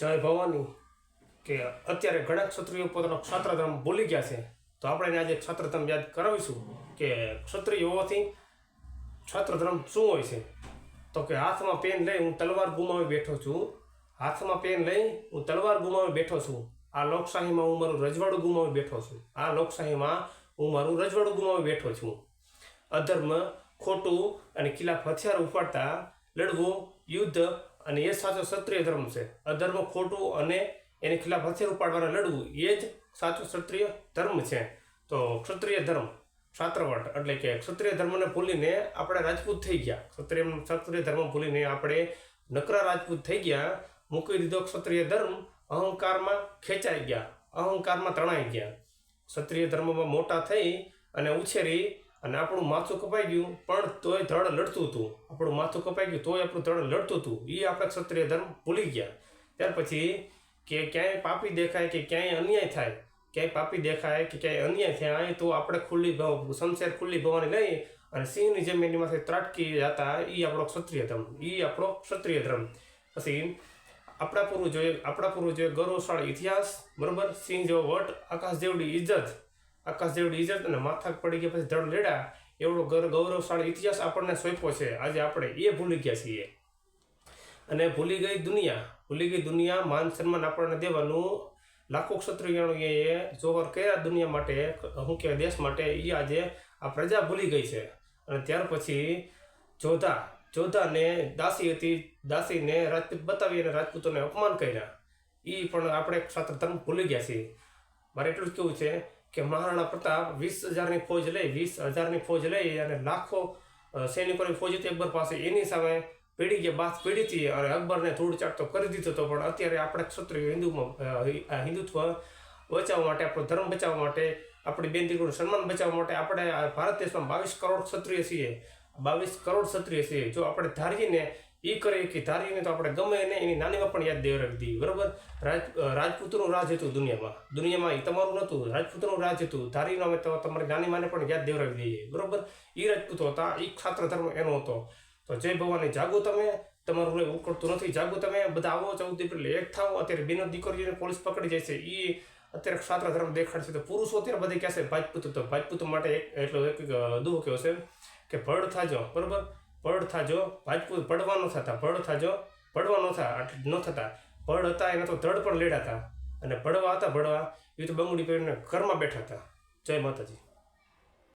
જય ભવાની કે અત્યારે ઘણા ક્ષત્રિયો પોતાનો ક્ષાત્ર ધર્મ ભૂલી ગયા છે. તો આપણે આજે ક્ષાત્ર ધર્મ યાદ કરાવીશું કે ક્ષત્રિય હોવાથી ક્ષાત્ર ધર્મ શું હોય છે? તો કે હાથમાં પેન લઈ હું તલવાર ગુમાવી બેઠો છું. હાથમાં પેન લઈ હું તલવાર ગુમાવી બેઠો છું. આ લોકશાહીમાં હું મારું રજવાડું ગુમાવી બેઠો છું. આ લોકશાહીમાં હું મારું રજવાડું ગુમાવી બેઠો છું. અધર્મ, ખોટું અને ખિલાફ હથિયાર ઉપાડતા લડવું, યુદ્ધ અને એ સાચો ક્ષત્રિય ધર્મ છે. અધર્મ ખોટું અને એની ખિલાફ હથિયાર ઉપાડવાના લડવું, એ જ સાચો ક્ષત્રિય ધર્મ છે. તો ક્ષત્રિય ધર્મ, છાત્રવટ, એટલે કે ક્ષત્રિય ધર્મને ભૂલીને આપણે રાજપૂત થઈ ગયા. ક્ષત્રિય ક્ષત્રિય ધર્મ ભૂલીને આપણે નકરા રાજપૂત થઈ ગયા, મૂકી દીધો ક્ષત્રિય ધર્મ, અહંકારમાં ખેંચાઈ ગયા, અહંકારમાં તણાઈ ગયા. ક્ષત્રિય ધર્મમાં મોટા થઈ અને ઉછેરી અને આપણું માથું કપાઈ ગયું, પણ તોય ધડ લડતું હતું. આપણું માથું કપાઈ ગયું, તોય આપણું ધડ લડતું હતું. એ આપણે ક્ષત્રિય ધર્મ ભૂલી ગયા. ત્યાર પછી કે ક્યાંય પાપી દેખાય કે ક્યાંય અન્યાય થાય, ક્યાંય પાપી દેખાય કે ક્યાંય અન્યાય થાય તો આપણે ખુલ્લી ભાવ ખુલ્લી ભવાની લઈ અને સિંહની જેમ એની માથે ત્રાટકી જતા એ આપણો ક્ષત્રિય ધર્મ એ આપણો ક્ષત્રિય ધર્મ. પછી આપણા પૂર્વજોએ આપણા પૂર્વજોએ ગૌરવશાળી ઇતિહાસ, બરોબર? સિંહ જેવો વટ, આકાશ જેવડી ઇજ્જત આકાશ જેવડી ઇજ્જત અને માથા પડી ગયા પછી ધડ લેડા. એવડો ગર, ગૌરવશાળી ઇતિહાસ આપણને સોંપ્યો છે. આજે આપણે એ ભૂલી ગયા છીએ. અને ભૂલી ગઈ દુનિયા. ભૂલી ગઈ દુનિયા, માન સન્માન આપણને દેવાનું. લાખો ક્ષત્રિયોએ જોહર કર્યા દુનિયા માટે, હું કહેવાય દેશ માટે એ આજે આ પ્રજા ભૂલી ગઈ છે. અને ત્યાર પછી જોધા, જોધાને દાસી હતી, દાસીને રાજપૂત બતાવી અને રાજપૂતોને અપમાન કર્યા. એ પણ આપણે ક્ષાત્ર ધર્મ ભૂલી ગયા છીએ. મારે એટલું જ કેવું છે કે મહારાણા પ્રતાપ વીસ હજારની ફોજ લઈ, વીસ હજારની ફોજ લઈ અને લાખો સૈનિકોની ફોજ હતી અકબર પાસે. એની સામે પીડી ગયા બાથ પીડી હતી અને અકબરને ધૂળ ચાટતો કરી દીધો હતો. પણ અત્યારે આપણે ક્ષત્રિય હિન્દુમાં હિન્દુત્વ બચાવવા માટે, આપણો ધર્મ બચાવવા માટે, આપણી બેન દીકરીનું સન્માન બચાવવા માટે આપણે ભારત દેશમાં બાવીસ કરોડ ક્ષત્રિય છીએ. બાવીસ કરોડ ક્ષત્રિય છીએ. જો આપણે ધારીને એ કરે કે ધારીને તો આપણે ગમે એને, એની નાનીમાં પણ યાદ દેવરાવી દઈએ, બરાબર? રાજ રાજપૂતનું રાજ હતું દુનિયામાં. દુનિયામાં એ તમારું નહોતું, રાજપૂતનું રાજ હતું. ધારીને અમે તમારી નાની માને પણ યાદ દેવરાવી દઈએ, બરાબર? એ રાજપૂતો હતા એ ક્ષાત્ર ધર્મ એનો હતો. તો જય ભવાની, જાગો તમે. તમારું કોઈ ઉકળતું નથી, જાગો તમે. બધા આવો ચૌદ એપ્રિલ, એક થાવ. અત્યારે બેનો દીકરીઓને પોલીસ પકડી જાય છે. એ અત્યારે ક્ષાત્ર ધર્મ દેખાડશે તો પુરુષો અત્યારે બધે કહેશે ભાજપૂત તો, ભાજપૂત માટે એક, એટલો એક દુઃખ છે કે ભડ થાજો, બરોબર? ભડ થાજો. ભાજપૂત પડવા ન થતા, પડ થાજો. પડવા ન થા ન થતા. પડ હતા એના તો ધડ પણ લેડાતા. અને ભડવા હતા ભડવા એ તો બંગડી પહેરીને ઘરમાં બેઠા હતા. જય માતાજી.